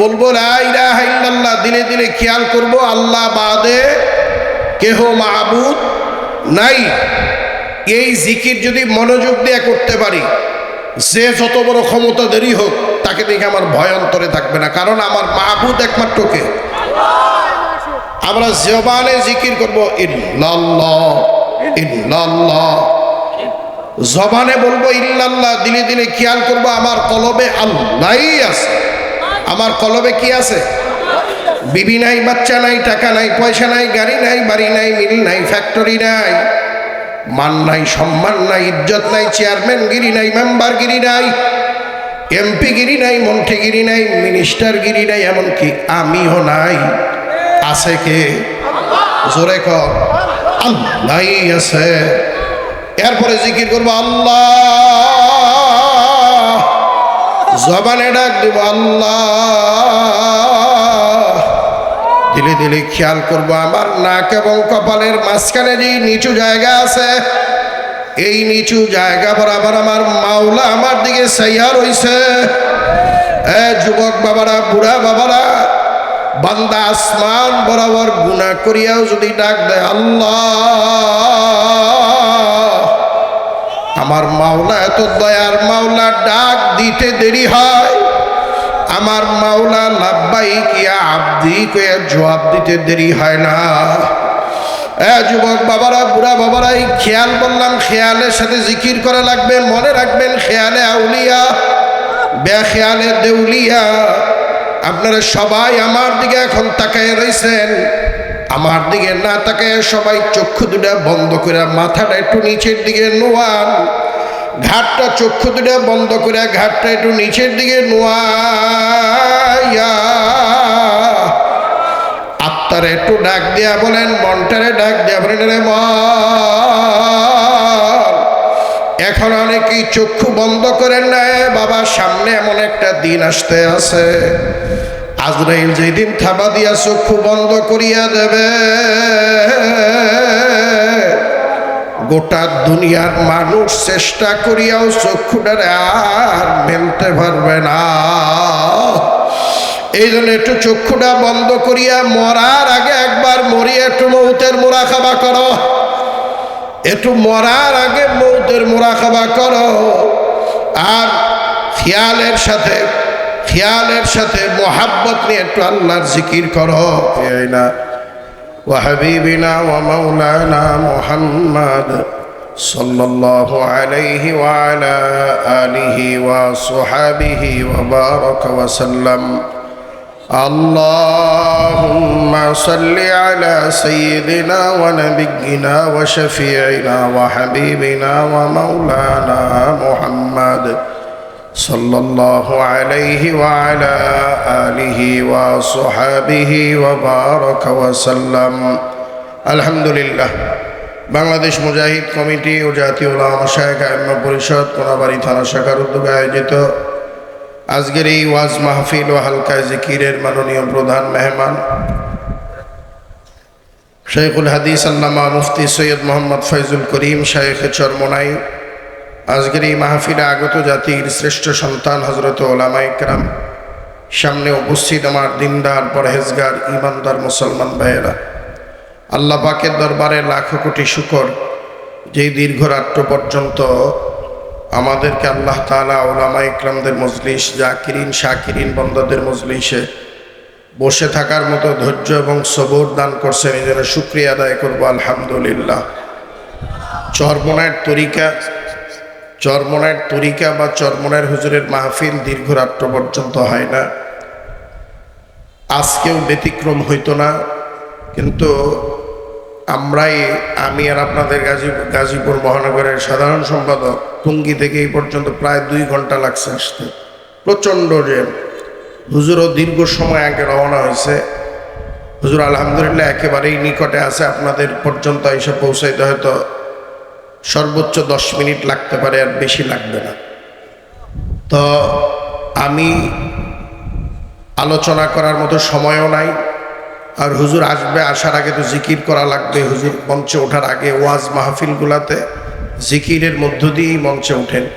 বলব ইল্লাল্লাহ দিনে দিনে খেয়াল করব, আল্লাহ বাদে কেহ মাহবুদ নাই। এই জিকির যদি মনোযোগ দিয়ে করতে পারি, যে যত বড় ক্ষমতা দেরি হোক, তাকে দেখে আমার ভয় অন্তরে থাকবে না। কারণ আমার মাহবুদ একমাত্র কে? আমরা জবানে জিকির করব, ইল্লাল্লাহ জবানে বলব, ইল্লাল্লাহ দিনে দিনে খেয়াল করব, আমার কলবে আল্লাহই আছে। আমার কলবে কি আছে? বিবি নাই, বাচ্চা নাই, টাকা নাই, পয়সা নাই, গাড়ি নাই, বাড়ি নাই, মিল নাই ফ্যাক্টরি নাই, মান নাই, সম্মান নাই, ইজ্জত নাই চেয়ারম্যান গিরি নাই মেম্বার গিরি নাই এমপি গিরি নাই মন্ত্রীগিরি নাই মিনিস্টার গিরি নাই, এমনকি আমিও নাই। আছে কে? জোরে কর আল্লাহ আছে। এরপরে জিকির করব, আল্লাহ জবানে ডাক দেব, আল্লাহ। দিলে দিলে খেয়াল করব, আমার নাক এবং কপালের মাঝখানে যে নিচু জায়গা আছে, এই নিচু জায়গা বরাবর আমার মাওলা আমার দিকে সাইয়া রইছে। এ যুবক বাবারা, বুড়া বাবারা, বান্দা আসমান বরাবর গুণা করিয়াও যদি ডাক দেয়, আল্লাহ। আমার মাওলা এত দয়ার মাওলা ডাক দিতে দেরি হয়। আমার মাওলা লাভবাই কিয়া আব্দি কয়া জবাব দিতে দেরি হয় না। যুবক বাবারা, বুড়া বাবারা, এই খেয়াল বললাম, খেয়ালের সাথে জিকির করা লাগবে, মনে রাখবেন খেয়ালে আউলিয়া, বেখেয়ালে দেউলিয়া। আপনারা সবাই আমার দিকে এখন তাকায় রয়েছেন আমার দিকে না তাকে সবাই চক্ষু দুটা বন্ধ করে মাথাটা একটু নিচের দিকে নোয়ান। ঘাটটা চক্ষু দুটা বন্ধ করে ঘাটটা একটু নিচের দিকে নোয়াইয়া। আত্মারে একটু ডাক দিয়া বলেন, মনটারে ডাক দিয়া বলেন রে এখন অনেকেই চক্ষু বন্ধ করেন না বাবা, সামনে এমন একটা দিন আসতে আছে। আজরাইল যেদিন থাবা দিয়া চক্ষু বন্ধ করিয়া দেবে, গোটা দুনিয়ার মানুষ চেষ্টা করিয়াও চক্ষুটারে আর মেলতে পারবে না। এই জন্য একটু চক্ষুটা বন্ধ করিয়া মরার আগে একবার মরিয়া একটু মৌতের মোড়া খাবা করো। একটু মরার আগে মৌতের মোড়া খাবা করো। আর খেয়ালের সাথে খেয়ালের সাথে মোহাব্বত নিয়ে একটু আল্লাহর জিকির করো এই না وحبيبنا ومولانا محمد صلى الله عليه وعلى آله وصحبه وبارك وسلم اللهم صل على سيدنا ونبينا وشفيعنا وحبيبنا ومولانا محمد صلى الله عليه وعلى آله وصحبه وبارك وسلم الحمد لله বাংলাদেশ মুজাহিদ কমিটি ও জাতীয় ওলামা শাখা আইম্মা পরিষদ কোনাবাড়ি থানা শাখার উদ্যোগে আয়োজিত আজকের এই ওয়াজ মাহফিল ও হালকায় জিকিরের মাননীয় প্রধান মেহমান শেখুল হাদিস আল্লামা মুফতি সৈয়দ মোহাম্মদ ফৈজুল করিম শাহেখ চরমনাই আজকের এই মাহফিলে আগত জাতির শ্রেষ্ঠ সন্তান হজরত ওলামা ইকরাম সামনে উপস্থিত আমার দিনদার পরহেজগার ইমানদার মুসলমান ভাইয়েরা। আল্লাহ পাকের দরবারে লাখো কোটি শুকর, যেই দীর্ঘ রাত্র পর্যন্ত আমাদেরকে আল্লাহ তালা ওলামা ইকরামদের মজলিস, জাকিরিন, শাকিরিন বন্দাদের মজলিসে বসে থাকার মতো ধৈর্য এবং সবর দান করছেন এই জন্য শুক্রিয়া আদায় করব, আলহামদুলিল্লাহ। চরমনায়ের তরিকা চরমনায়ের তরিকা বা চরমনায়ের হুজুরের মাহফিল দীর্ঘ রাত্র পর্যন্ত হয় না। আজকেও ব্যতিক্রম হইতো না, কিন্তু আমরাই, আমি আর আপনাদের গাজী গাজীপুর মহানগরের সাধারণ সম্পাদক, টুঙ্গি থেকে এই পর্যন্ত প্রায় দুই ঘণ্টা লাগছে আসতে। প্রচণ্ড জ্যাম। হুজুরও দীর্ঘ সময় আগে রওনা হয়েছে। হুজুর আলহামদুলিল্লাহ একেবারেই নিকটে আছে, আপনাদের পর্যন্ত এসে পৌঁছাইতে হয়তো সর্বোচ্চ দশ মিনিট লাগতে পারে আর বেশি লাগবে না। তো আমি আলোচনা করার মতো সময়ও নাই। আর হুজুর আসবে, আসার আগে তো জিকির করা লাগবে। হুজুর মঞ্চে ওঠার আগে ওয়াজ মাহফিলগুলাতে জিকিরের মধ্য দিয়েই মঞ্চে ওঠেন।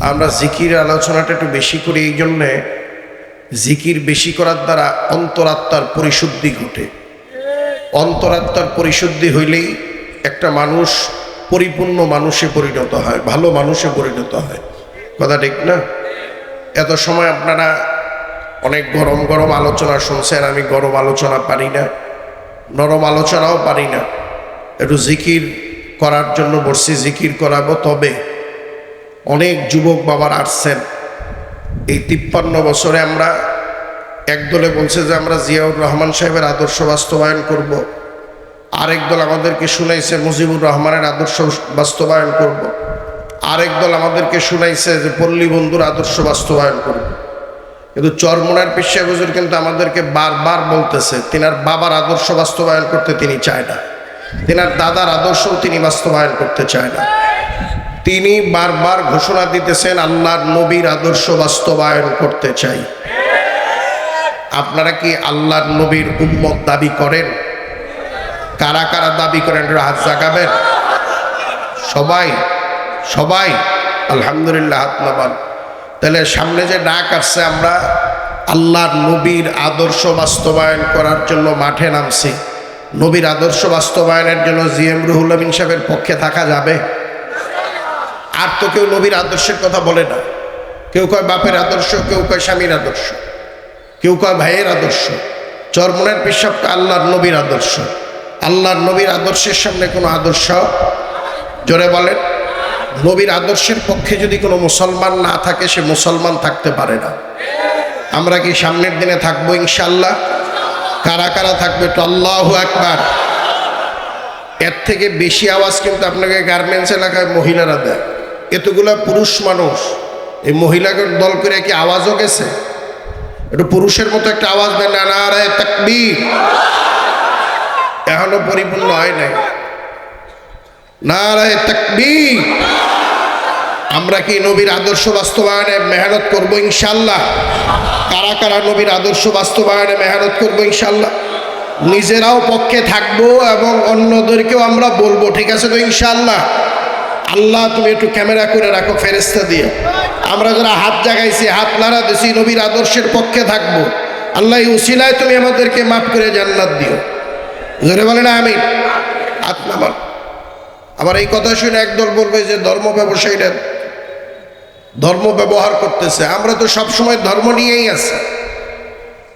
আমরা জিকির আলোচনাটা একটু বেশি করি, এই জন্যে জিকির বেশি করার দ্বারা অন্তরাত্মার পরিশুদ্ধি ঘটে। অন্তরাত্মার পরিশুদ্ধি হইলেই একটা মানুষ পরিপূর্ণ মানুষে পরিণত হয়, ভালো মানুষে পরিণত হয়। কথা ঠিক না? এত সময় আপনারা অনেক গরম গরম আলোচনা শুনছেন, আমি গরম আলোচনা পারি না, নরম আলোচনাও পারি না। একটু জিকির করার জন্য বসছি, জিকির করাবো, তবে অনেক যুবক বাবার আসছেন। এই তিপ্পান্ন বছরে আমরা একদলে বলছে যে আমরা জিয়াউর রহমান সাহেবের আদর্শ বাস্তবায়ন করব। আরেক দল আমাদেরকে শুনাইছে মুজিবুর রহমানের আদর্শ বাস্তবায়ন করব। আরেক দল আমাদেরকে শুনাইছে যে পল্লী বন্ধুর আদর্শ বাস্তবায়ন করব। কিন্তু চরমোনার পেশা হুজুর কিন্তু আমাদেরকে বারবার বলতেছে, তিনার বাবার আদর্শ বাস্তবায়ন করতে তিনি চায় না তিনার দাদার আদর্শও তিনি বাস্তবায়ন করতে চায় না তিনি বারবার ঘোষণা দিতেছেন, আল্লাহর নবীর আদর্শ বাস্তবায়ন করতে চাই আপনারা কি আল্লাহর নবীর উম্মত দাবি করেন কারা কারা দাবি করেন হাত জাগাবেন সবাই সবাই, আলহামদুলিল্লাহ, হাত নামান। তাহলে সামনে যে ডাক আসছে, আমরা আল্লাহর নবীর আদর্শ বাস্তবায়ন করার জন্য মাঠে নামছি। নবীর আদর্শ বাস্তবায়নের জন্য জি এম রুহুল আমিন সাহেবের পক্ষে থাকা যাবে। আর তো কেউ নবীর আদর্শের কথা বলে না। কেউ কয় বাপের আদর্শ, কেউ কয় স্বামীর আদর্শ, কেউ কয় ভাইয়ের আদর্শ। চরমনের পেশাবটা আল্লাহর নবীর আদর্শ। আল্লাহর নবীর আদর্শের সামনে কোনো আদর্শ? জোরে বলেন। নবীর আদর্শের পক্ষে যদি কোনো মুসলমান না থাকে, সে মুসলমান থাকতে পারে না। আমরা কি সামনের দিনে থাকব ইনশাল্লাহ কারা কারা থাকবে? তো আল্লাহ একবার এর থেকে বেশি আওয়াজ কিন্তু আপনাকে গার্মেন্টস এলাকায় মহিলারা দেয়। এতগুলা পুরুষ মানুষ। এই মহিলাকে দল করে কি আওয়াজও গেছে? একটু পুরুষের মতো একটা আওয়াজ দেয় না না রে, তাকবীর। এখনও পরিপূর্ণ হয় নাই। না রে তাকবীর। আমরা কি নবীর আদর্শ বাস্তবায়নে মেহনত করব ইনশাল্লাহ কারা কারা নবীর আদর্শ বাস্তবায়নে মেহনত করব ইনশাল্লাহ নিজেরাও পক্ষে থাকব এবং অন্যদেরকেও আমরা বলব, ঠিক আছে তো ইনশাল্লাহ আল্লাহ, তুমি একটু ক্যামেরা করে রাখো ফেরেস্তা দিয়ে। আমরা যারা হাত জাগাইছি, হাত নাড়া দিছি, নবীর আদর্শের পক্ষে থাকব। আল্লাহ উসিলায় তুমি আমাদেরকে মাফ করে জান্নাত দিও। জোরে বলে না আমি হাত নামান আবার এই কথা শুনে একদল বলবে যে ধর্ম ব্যবসায়ীরা ধর্ম ব্যবহার করতেছে। আমরা তো সব সময় ধর্ম নিয়েই আছি।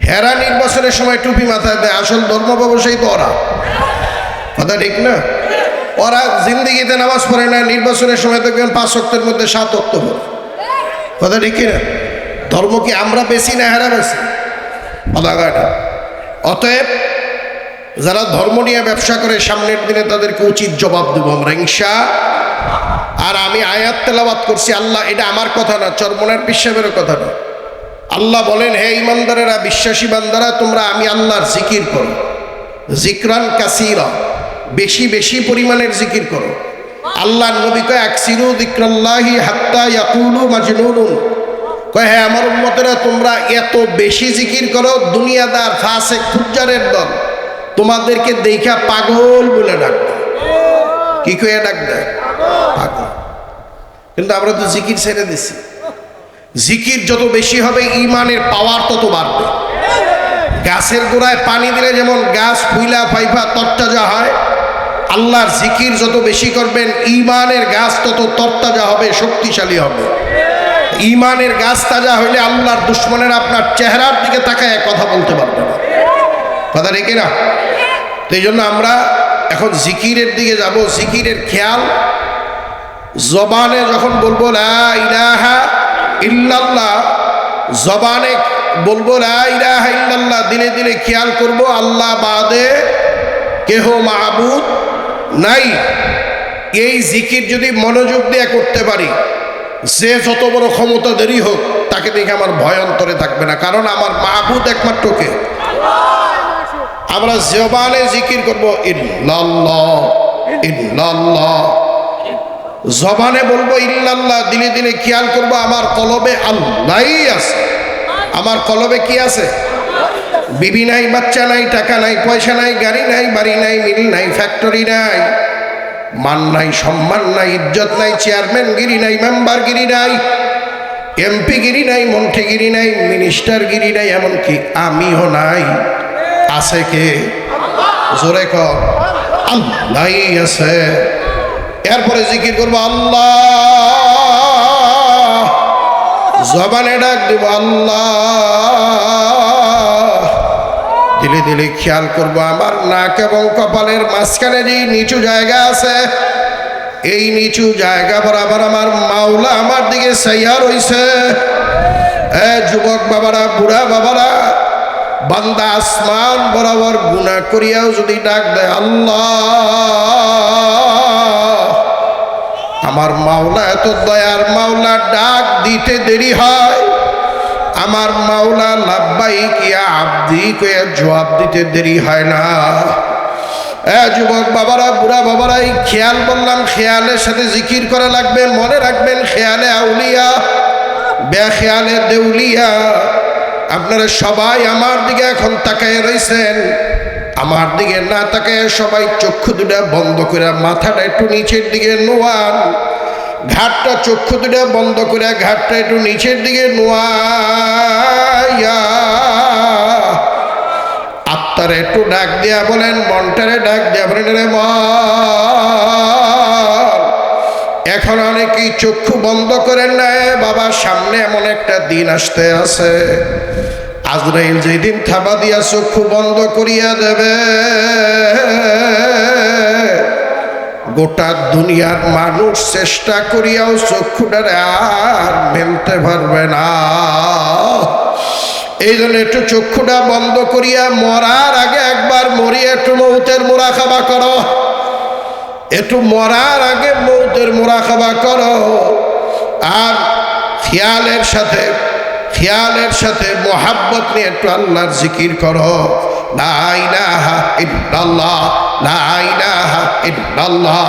হেরা নির্বাচনের সময় টুপি মাথায় দেয়, আসল ধর্ম ব্যবসায়ী তো ওরা। কথা ঠিক না? ওরা জিন্দিগিতে নামাজ পড়ে না, নির্বাচনের সময় দেখবেন পাঁচ শক্তের মধ্যে সাত পড়ে। কথা ঠিক না? ধর্ম কি আমরা বেশি না হেরা বেশি? কথা অতএব যারা ধর্ম নিয়ে ব্যবসা করে, সামনের দিনে তাদেরকে উচিত জবাব দেবো আমরা ইংসা আর আমি আয়াত তেলাবাদ করছি, আল্লাহ, এটা আমার কথা না, চরমনের পিসাবের কথা না। আল্লাহ বলেন, হে ইমানদারেরা, বিশ্বাসী বান্দারা, তোমরা আমি আল্লাহর জিকির করো। জিকরান কাসিরা, বেশি বেশি পরিমাণের জিকির করো। আল্লাহর নবী কয়, আকসিরু দিক্রাল্লাহি হাত্তা ইয়াকুলু মাজনুনুন। কয় হ্যাঁ আমার উম্মতেরা, তোমরা এত বেশি জিকির করো, দুনিয়াদার ফাসে খুজ্জারের দল। তোমাদেরকে দেখা পাগল বলে ডাক দেয়। কি কয়ে ডাক দেয়? পাগল। কিন্তু আমরা তো জিকির ছেড়ে দিছি। জিকির যত বেশি হবে ইমানের পাওয়ার তত বাড়বে। গাছের গোড়ায় পানি দিলে যেমন গাছ ফুইলা ফাইফা তরতাজা হয় আল্লাহর জিকির যত বেশি করবেন ইমানের গাছ তত তরতাজা হবে শক্তিশালী হবে। ইমানের গাছ তাজা হইলে আল্লাহর দুশ্মনের আপনার চেহারার দিকে তাকায় কথা বলতে পারবে না। কথা রেখে না তো এই জন্য আমরা এখন জিকিরের দিকে যাব, জিকিরের খেয়াল। জবানে যখন বলব ইল্লাল্লাহ জবানে বলব ইল্লাল্লাহ দিনে দিনে খেয়াল করব, আল্লাহ বাদে কেহ মাহবুদ নাই। এই জিকির যদি মনোযোগ দিয়ে করতে পারি, যে যত বড় ক্ষমতা দেরি হোক, তাকে দেখে আমার ভয় অন্তরে থাকবে না। কারণ আমার মাহবুদ একমাত্র কে? আমরা জবানে জিকির করব জবানে বলব, ইল্লাল্লাহ, দিনে দিনে খেয়াল করব, আমার কলবে আল্লাহই আছে। আমার কলবে কি আছে? বিবি নাই, বাচ্চা নাই, টাকা নাই, পয়সা নাই, গাড়ি নাই, বাড়ি নাই, মিল নাই ফ্যাক্টরি নাই, মান নাই, সম্মান নাই, ইজ্জত নাই চেয়ারম্যান গিরি নাই মেম্বার গিরি নাই এমপিগিরি নাই মন্ত্রীগিরি নাই মিনিস্টারগিরি নাই, এমনকি আমিও নাই। আছে কে? জোরে কর আল্লাহ আছে এরপরে জিকির করব, আল্লাহ। জবানে ডাক দিব, আল্লাহ। দিলে দিলে খেয়াল করব, আমার নাক এবং কপালের মাঝখানে যে নিচু জায়গা আছে, এই নিচু জায়গা বরাবর আমার মাওলা আমার দিকে সাইয়া রইছে। যুবক বাবারা, বুড়া বাবারা বান্দা আসমান বরাবর গুণা করিয়াও যদি ডাক দেয়, আল্লাহ, আমার মাওলা এত দয়ার মাওলা, ডাক দিতে দেরি হয়। আমার মাওলা লাভবাই কিয়া আব্দি, কয়া জবাব দিতে দেরি হয় না। যুবক বাবারা, বুড়া বাবারা, এই খেয়াল বললাম, খেয়ালের সাথে জিকির করা লাগবে, মনে রাখবেন, খেয়ালে আউলিয়া বে খেয়ালে দেউলিয়া আপনারা সবাই আমার দিকে এখন তাকায় রয়েছেন আমার দিকে না তাকায় সবাই চক্ষু দুটা বন্ধ করে মাথাটা একটু নিচের দিকে নোয়ান। ঘাটটা চক্ষু দুটা বন্ধ করে ঘাটটা একটু নিচের দিকে নোয়াইয়া। আত্মারে একটু ডাক দিয়া বলেন, মনটারে ডাক দিয়া বলেন রে মন এখন অনেকেই চক্ষু বন্ধ করেন না বাবা, সামনে এমন একটা দিন আসতে আছে। আজরাইল যেদিন থাবা দিয়া চক্ষু বন্ধ করিয়া দেবে, গোটা দুনিয়ার মানুষ চেষ্টা করিয়াও চক্ষুটারে আর মেলতে পারবে না। এই জন্য একটু চক্ষুটা বন্ধ করিয়া মরার আগে একবার মরিয়া একটু মৌতের মোড়া খাবা করো। একটু মরার আগে মৌতের মোরাকাবা করো। আর খেয়ালের সাথে খেয়ালের সাথে মোহাব্বত নিয়ে একটু আল্লাহর জিকির করো। লা ইলাহা ইল্লাল্লাহ, লা ইলাহা ইল্লাল্লাহ।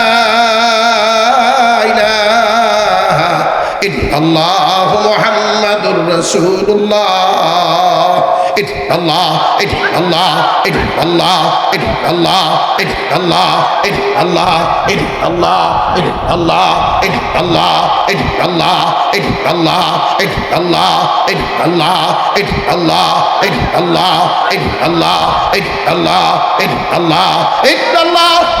ইল্লাল্লাহ মুহাম্মাদুর রাসূলুল্লাহ ইল্লাল্লাহ ইল্লাল্লাহ ইল্লাল্লাহ ইল্লাল্লাহ ইল্লাল্লাহ ইল্লাল্লাহ ইল্লাল্লাহ ইল্লাল্লাহ ইল্লাল্লাহ ইল্লাল্লাহ ইল্লাল্লাহ ইল্লাল্লাহ ইল্লাল্লাহ ইল্লাল্লাহ ইল্লাল্লাহ ইল্লাল্লাহ ইল্লাল্লাহ ইল্লাল্লাহ ইল্লাল্লাহ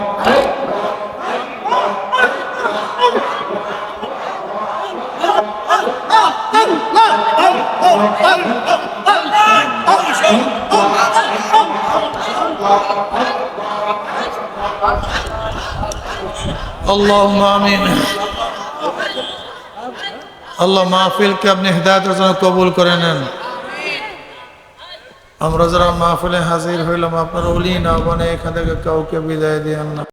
اللهم আমিন আল্লাহ মাহফিলকে আপনি হৃদায়তের জন্য কবুল করে নেন আমরা যারা মাহফিলে হাজির হইলাম আপনার অলি না বনে এখান থেকে কাউকে বিদায় দিয়েন না